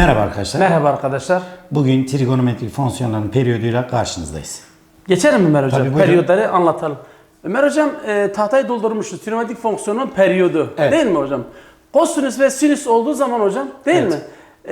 Merhaba arkadaşlar. Merhaba arkadaşlar. Bugün trigonometrik fonksiyonların periyoduyla karşınızdayız. Geçelim mi Ömer Hocam? Tabii, buyurun. Periyodları anlatalım. Ömer Hocam e, tahtayı doldurmuşuz. Trigonometrik fonksiyonun periyodu. Evet. Değil mi hocam? Kosinüs ve sinüs olduğu zaman hocam değil Evet. mi?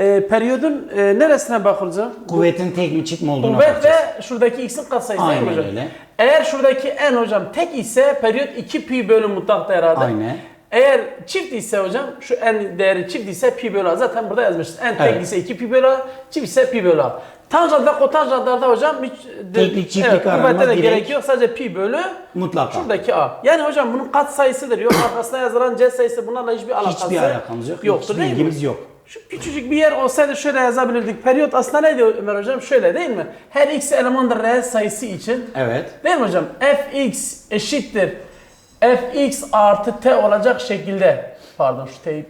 E, periyodun e, neresine bakılacak? Kuvvetin tek mi çift mi olduğuna Kuvvet bakacağız. ve şuradaki x'in katsayısı değil mi Aynen hocam? öyle. Eğer şuradaki n hocam tek ise periyot 2 pi bölü mutlak değer A'dır. Aynen. Eğer çift ise hocam şu n değeri çift ise pi bölü A. Zaten burada yazmışız. N tek Evet. ise 2 pi bölü A, çift ise pi bölü A. Tanjant ve kotanjantlarda hocam hiç Teklik, çiftlik arama kuvvete de direkt gerek yok. Sadece pi bölü Mutlaka. şuradaki A. Yani hocam bunun kat sayısıdır. Yok arkasına yazılan C sayısı bunlarla hiçbir alakası Hiçbir alakamız yok. Yoktur hiç değil mi? yok. Şu küçücük bir yer olsaydı şöyle yazabilirdik. Periyot aslında neydi Ömer hocam? Şöyle değil mi? Her x eleman da reel sayısı için Evet. Değil mi hocam? fx eşittir fx artı t olacak şekilde pardon şu t'yi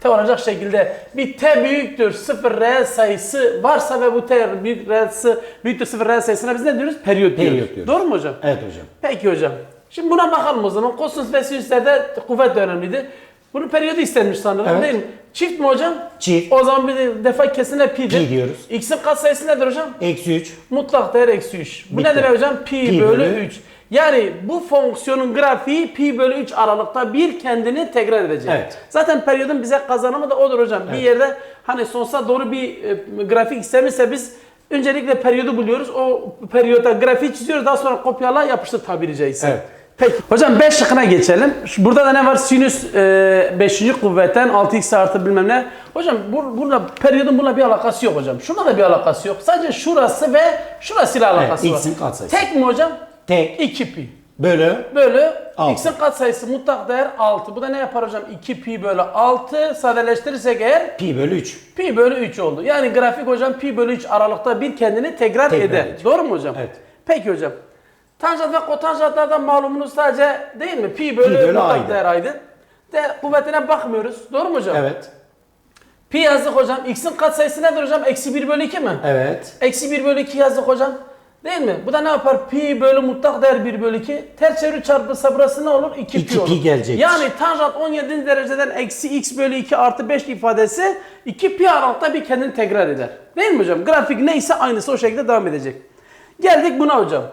t olacak şekilde bir t büyüktür sıfır reel sayısı varsa ve bu t büyük reel sayısı büyüktür sıfır reel sayısına biz ne diyoruz? Periyot, Periyot diyoruz. diyoruz. Doğru mu hocam? Evet hocam. Peki hocam. Şimdi buna bakalım o zaman. Kosinüs ve sinüslerde kuvvet de önemliydi. Bunun periyodu istenmiş sanırım Evet. değil mi? Çift mi hocam? Çift. O zaman bir defa kesinlikle pi'dir. Pi diyoruz. X'in katsayısı nedir hocam? Eksi 3. Mutlak değer eksi 3. Bu Bitti. ne demek hocam? Pi, Pi bölü, bölü 3. Yani bu fonksiyonun grafiği pi bölü 3 aralıkta bir kendini tekrar edecek. Evet. Zaten periyodun bize kazanımı da odur hocam. Bir yerde hani sonsuza doğru bir e, grafik istemişse biz öncelikle periyodu buluyoruz. O periyoda grafiği çiziyoruz. Daha sonra kopyala yapıştır tabiri caizse. Evet. Peki. Hocam 5 şıkkına geçelim. Burada da ne var? Sinüs 5. kuvvetten 6x artı bilmem ne. Hocam bu, burada periyodun bununla bir alakası yok hocam. Şuna da bir alakası yok. Sadece şurası ve şurasıyla alakası Evet, var. x'in katsayısı. Tek mi hocam? Tek 2 pi. bölü Bölü Altı. x'in katsayısı mutlak değer 6. Bu da ne yapar hocam? 2 pi bölü 6 sadeleştirirsek eğer pi bölü 3. pi bölü 3 oldu. Yani grafik hocam pi bölü 3 aralıkta bir kendini tekrar, Tekrar eder. edecek. Doğru mu hocam? Evet. Peki hocam. Tanjant ve kotanjantlardan malumunuz sadece değil mi? Pi bölü, bölü mutlak A'ydı. değer aydı. De kuvvetine bakmıyoruz. Doğru mu hocam? Evet. Pi yazdık hocam. X'in katsayısı nedir hocam? Eksi 1 bölü 2 mi? Evet. Eksi 1 bölü 2 yazdık hocam. Değil mi? Bu da ne yapar? Pi bölü mutlak değer 1 bölü 2. Ters çeviri çarpılsa burası ne olur? 2 pi 2 olur. pi gelecektir. Yani tanjant 17. dereceden eksi x bölü 2 artı 5 ifadesi 2 pi aralıkta bir kendini tekrar eder. Değil mi hocam? Grafik neyse aynısı o şekilde devam edecek. Geldik buna hocam.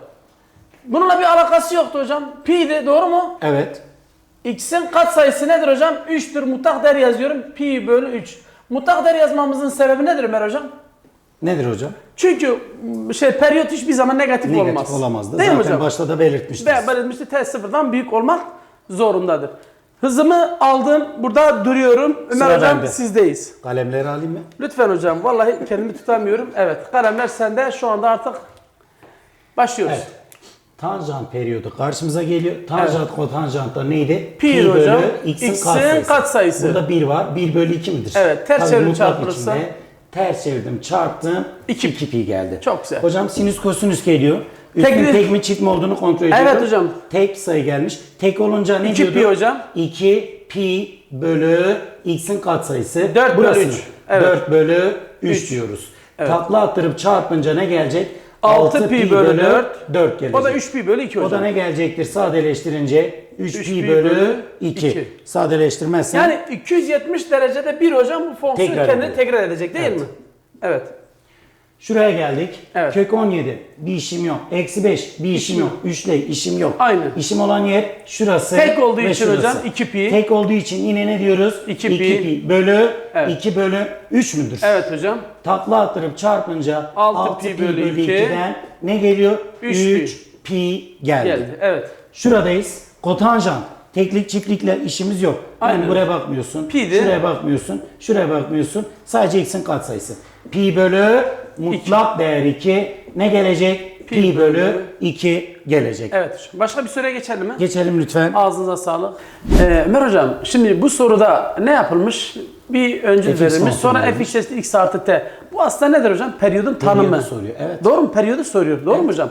Bununla bir alakası yoktu hocam. Pi'di doğru mu? Evet. X'in katsayısı nedir hocam? 3'tür. Mutlak değer yazıyorum. Pi bölü 3. Mutlak değer yazmamızın sebebi nedir Ömer hocam? Nedir hocam? Çünkü şey periyot hiçbir zaman negatif, Negatif olmaz. olamazdı. Değil mi Zaten hocam? başta da belirtmiştiniz. Belirtmişti t sıfırdan büyük olmak zorundadır. Hızımı aldım. Burada duruyorum. Ömer Sıra hocam bende. sizdeyiz. Kalemleri alayım mı? Lütfen hocam. Vallahi kendimi tutamıyorum. Evet. Kalemler sende. Şu anda artık başlıyoruz. Evet. Tanjant periyodu karşımıza geliyor. Tanjant kotanjantta neydi? Pi hocam, x'in katsayısı. katsayısı. Burada 1 var. 1 bölü 2 midir? Evet, ters mutlak çarpılırsa- içinde Ters çevirdim, çarptım. İki. 2 pi geldi. Çok güzel. Hocam sinüs kosinüs geliyor. Üstün Tek- tek, mi çift mi olduğunu kontrol ediyorum. Evet hocam. Tek sayı gelmiş. Tek olunca ne İki diyordu? pi hocam. 2 pi bölü x'in katsayısı. Dört bölü Burasını. üç. Evet. 4 bölü 3 Üç. diyoruz. Takla attırıp çarpınca ne gelecek? Altı pi bölü dört. 4 gelecek. O da 3 pi bölü 2 O hocam. da ne gelecektir? Sadeleştirince 3 Üç pi pi bölü bölü 2. iki. Sadeleştirmezsen Yani 270 derecede bir hocam bu fonksiyon Tekrar kendini ediyor. tekrar edecek değil Evet. mi? Evet. şuraya geldik. Evet. Kök 17 bir işim yok. Eksi 5 bir işim yok. 3 ile işim yok. Aynen. İşim olan yer şurası Tek olduğu için şurası. hocam iki pi. Tek olduğu için yine ne diyoruz? İki İki pi. bölü Evet. 2 bölü 3 müdür? Evet hocam. Takla attırıp çarpınca Altı 6 pi pi bölü bölü iki. 2'den ne geliyor? Üç 3 pi geldi. Geldi. Evet. Şuradayız. Kotanjant. Teklik çiftlikle işimiz yok. Yani Aynen. buraya bakmıyorsun. Pi'di. Şuraya bakmıyorsun. Şuraya bakmıyorsun. Sadece x'in katsayısı. Pi bölü mutlak değer 2 ne gelecek? Pi, Pi bölü bölü 2 gelecek. Evet hocam. Başka bir soruya geçelim mi? Geçelim lütfen. Ağzınıza sağlık. Ee, Ömer hocam şimdi bu soruda ne yapılmış? Bir öncül verilmiş. Sonra fx eşittir x artı t. Bu aslında nedir hocam? Periyodun tanımı. soruyor, evet. Doğru mu? Periyodu soruyor. Doğru mu hocam?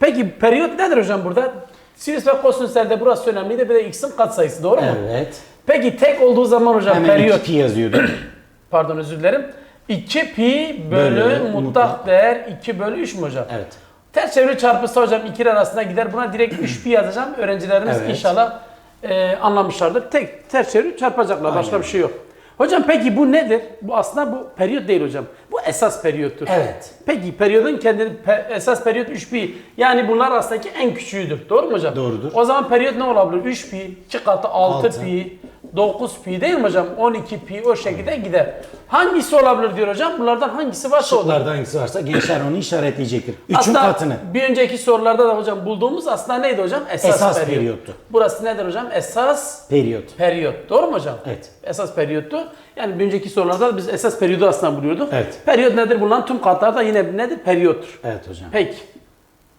Peki periyot nedir hocam burada? Sinüs ve kosinüslerde burası önemliydi. Bir de x'in katsayısı. Doğru mu? Evet. Peki tek olduğu zaman hocam Hemen periyot 2 pi yazıyordu. pardon özür dilerim. 2 pi bölü, Bölü mutlak, mutlak. değer 2 bölü 3 mü hocam? evet. Ters çeviri çarpısı hocam ikili arasında gider. Buna direkt 3 pi yazacağım. Öğrencilerimiz Evet. inşallah e, anlamışlardır. Tek ters çeviri çarpacaklar. Başka Aynen. bir şey yok. Hocam peki bu nedir? Bu aslında bu periyot değil hocam. Bu esas periyottur. Evet. Peki periyodun kendi pe- esas periyot 3 pi. Yani bunlar arasındaki en küçüğüdür. Doğru mu hocam? Doğrudur. O zaman periyot ne olabilir? 3 pi, 2 katı 6 Altı. pi, 9 pi değil mi hocam? 12 pi o şekilde gider. Hangisi olabilir diyor hocam? Bunlardan hangisi varsa odur. Şıklarda hangisi varsa gençler onu işaretleyecektir. Üçün Aslında katını. bir önceki sorularda da hocam bulduğumuz aslında neydi hocam? Esas, Esas periyot. periyottu. Burası nedir hocam? Esas Periyot. periyot. Doğru mu hocam? Evet. Esas periyottu. Yani bir önceki sorularda da biz esas periyodu aslında buluyorduk. Evet. Periyot nedir? Bunların tüm katları da yine nedir? Periyottur. Evet hocam. Peki.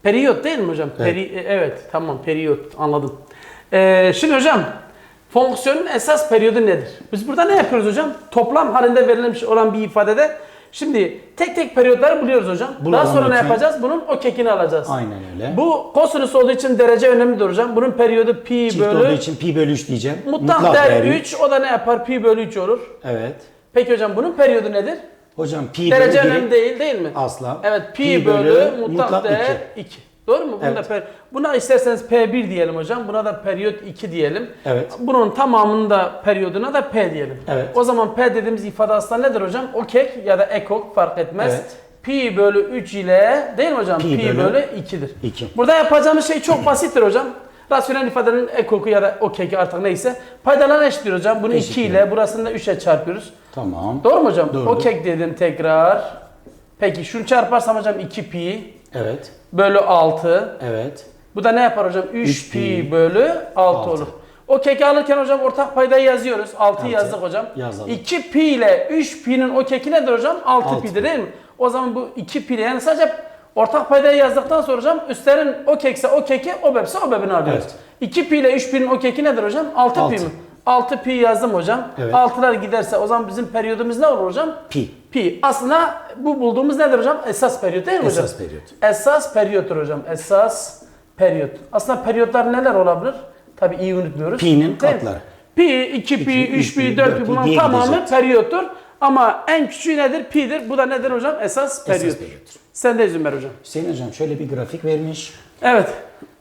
Periyot değil mi hocam? Evet. Peri- e, evet tamam periyot anladım. Ee, şimdi hocam fonksiyonun esas periyodu nedir? Biz burada ne yapıyoruz hocam? Toplam halinde verilmiş olan bir ifadede şimdi tek tek periyotları buluyoruz hocam. Bulalım Daha sonra ne yapacağız? Bunun o kekini alacağız. Aynen öyle. Bu kosinüs olduğu için derece önemlidir hocam. Bunun periyodu pi Çift bölü olduğu için pi bölü 3 diyeceğim. mutlak, değer değeri 3. O da ne yapar? Pi bölü 3 olur. Evet. Peki hocam bunun periyodu nedir? Hocam pi Derece bölü önemli değil değil mi? asla. Evet pi, bölü, mutlak, değer iki. 2. Doğru mu? Buna, Evet. per- buna isterseniz P1 diyelim hocam. Buna da periyot 2 diyelim. Evet. Bunun tamamının da periyoduna da P diyelim. Evet. O zaman P dediğimiz ifade aslında nedir hocam? Okek ya da ekok fark etmez. Evet. Pi bölü 3 ile değil mi hocam? Pi Pi, bölü bölü 2'dir. iki. Burada yapacağımız şey çok basittir hocam. Rasyonel ifadenin ekoku ya da okeki artık neyse. Paydalarına eşittir hocam. Bunu 2 Eşitliyor. ile burasını da 3'e çarpıyoruz. Tamam. Doğru mu hocam? Doğrudur. Okek dedim tekrar. Peki şunu çarparsam hocam 2 pi Evet. Bölü 6. Evet. Bu da ne yapar hocam? 3, Üç pi, bölü 6, altı. olur. O keki alırken hocam ortak paydayı yazıyoruz. 6'yı Altı. yazdık hocam. Yazalım. 2 pi ile 3 pi'nin o keki nedir hocam? 6 Altı pi'dir değil mi? O zaman bu 2 pi ile yani sadece ortak paydayı yazdıktan sonra hocam üstlerin o kekse o keki, o bebse o bebini alıyoruz. Evet. 2 pi ile 3 pi'nin o keki nedir hocam? 6 pi mi? 6 pi yazdım hocam. Evet. 6'lar giderse o zaman bizim periyodumuz ne olur hocam? Pi. Pi. Aslında bu bulduğumuz nedir hocam? Esas periyot değil mi hocam? Esas periyot. Esas periyottur hocam. Esas periyot. Aslında periyotlar neler olabilir? Tabii iyi unutmuyoruz. Pi'nin katları. Pi, 2 pi, İki, 3 üç pi, pi, 4 dört pi bunların tamamı periyottur. Ama en küçüğü nedir? Pi'dir. Bu da nedir hocam? Esas periyot. periyottur. Sen de Zümer hocam. Hüseyin hocam şöyle bir grafik vermiş. Evet.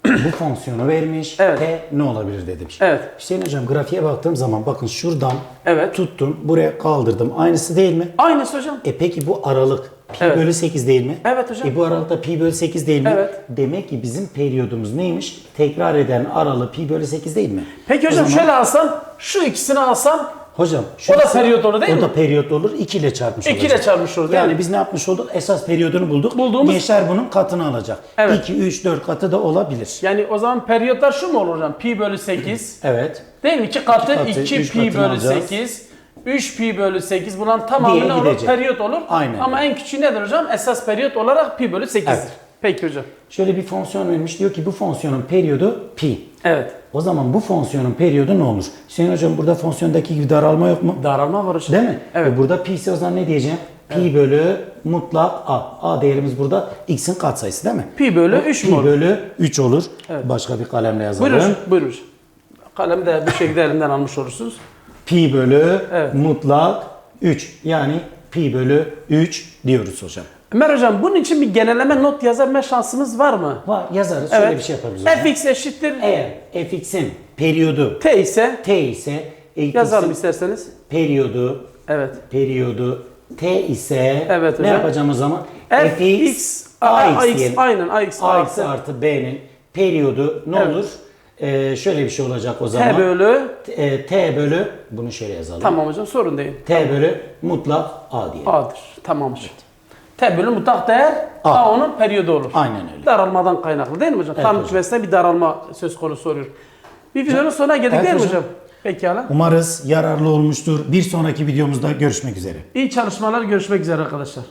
Bu fonksiyonu vermiş. Evet. T ne olabilir dedim. Evet. Hüseyin hocam grafiğe baktığım zaman bakın şuradan Evet. tuttum buraya kaldırdım. Aynısı değil mi? Aynısı hocam. E peki bu aralık pi Evet. bölü 8 değil mi? Evet hocam. E bu aralıkta pi bölü 8 değil mi? Evet. Demek ki bizim periyodumuz neymiş? Tekrar eden aralığı pi bölü 8 değil mi? Peki O hocam zaman- şöyle alsam, şu ikisini alsam Hocam O da periyot olur değil o mi? da periyot olur. 2 ile çarpmış 2 olacak. ile çarpmış olur Yani mi? biz ne yapmış olduk? Esas periyodunu bulduk. Bulduğumuz- Gençler bunun katını alacak. Evet. 2, 3, 4 katı da olabilir. Yani o zaman periyotlar şu mu olur hocam? Pi bölü 8. Evet. Değil mi? 2 katı, katı, 2 üç pi bölü alacağız. 8. 3 pi bölü 8 bunların tamamı ne olur? Periyot olur. Aynen Ama en küçüğü nedir hocam? Esas periyot olarak pi bölü 8'dir. Evet. Peki hocam. Şöyle bir fonksiyon vermiş. Diyor ki bu fonksiyonun periyodu pi. Evet. O zaman bu fonksiyonun periyodu ne olur? Hüseyin hocam burada fonksiyondaki gibi daralma yok mu? Daralma var hocam. Değil mi? Evet. E burada pi ise o zaman ne diyeceğim? Pi bölü mutlak a. A değerimiz burada x'in katsayısı değil mi? Pi bölü 3 mü Pi bölü 3 olur. Başka bir kalemle yazalım. Buyurun. Buyurun. Kalemi de bu şekilde elimden almış olursunuz. Pi bölü Evet. mutlak 3. Yani pi bölü 3 diyoruz hocam. Ömer hocam bunun için bir genelleme not yazabilme şansımız var mı? Var yazarız. Şöyle bir şey yaparız hocam. fx eşittir Eğer fx'in periyodu t ise t ise yazalım x'in isterseniz. periyodu Evet. periyodu t ise Evet ne hocam. yapacağım o zaman? fx ax ax diyelim. aynen ax ax artı artı b'nin periyodu ne Evet. olur? Ee, şöyle bir şey olacak o zaman. t bölü T, t bölü bunu şöyle yazalım. tamam hocam sorun değil. T bölü mutlak a diyelim. A'dır. Tamam hocam. T bölü mutlak değer A, A. onun periyodu olur. Aynen öyle. Daralmadan kaynaklı değil mi hocam? Evet Tam hocam. kümesinde bir daralma söz konusu oluyor. Bir videonun sonuna geldik Evet değil mi hocam. hocam? Pekala. Umarız yararlı olmuştur. Bir sonraki videomuzda görüşmek üzere. İyi çalışmalar. Görüşmek üzere arkadaşlar.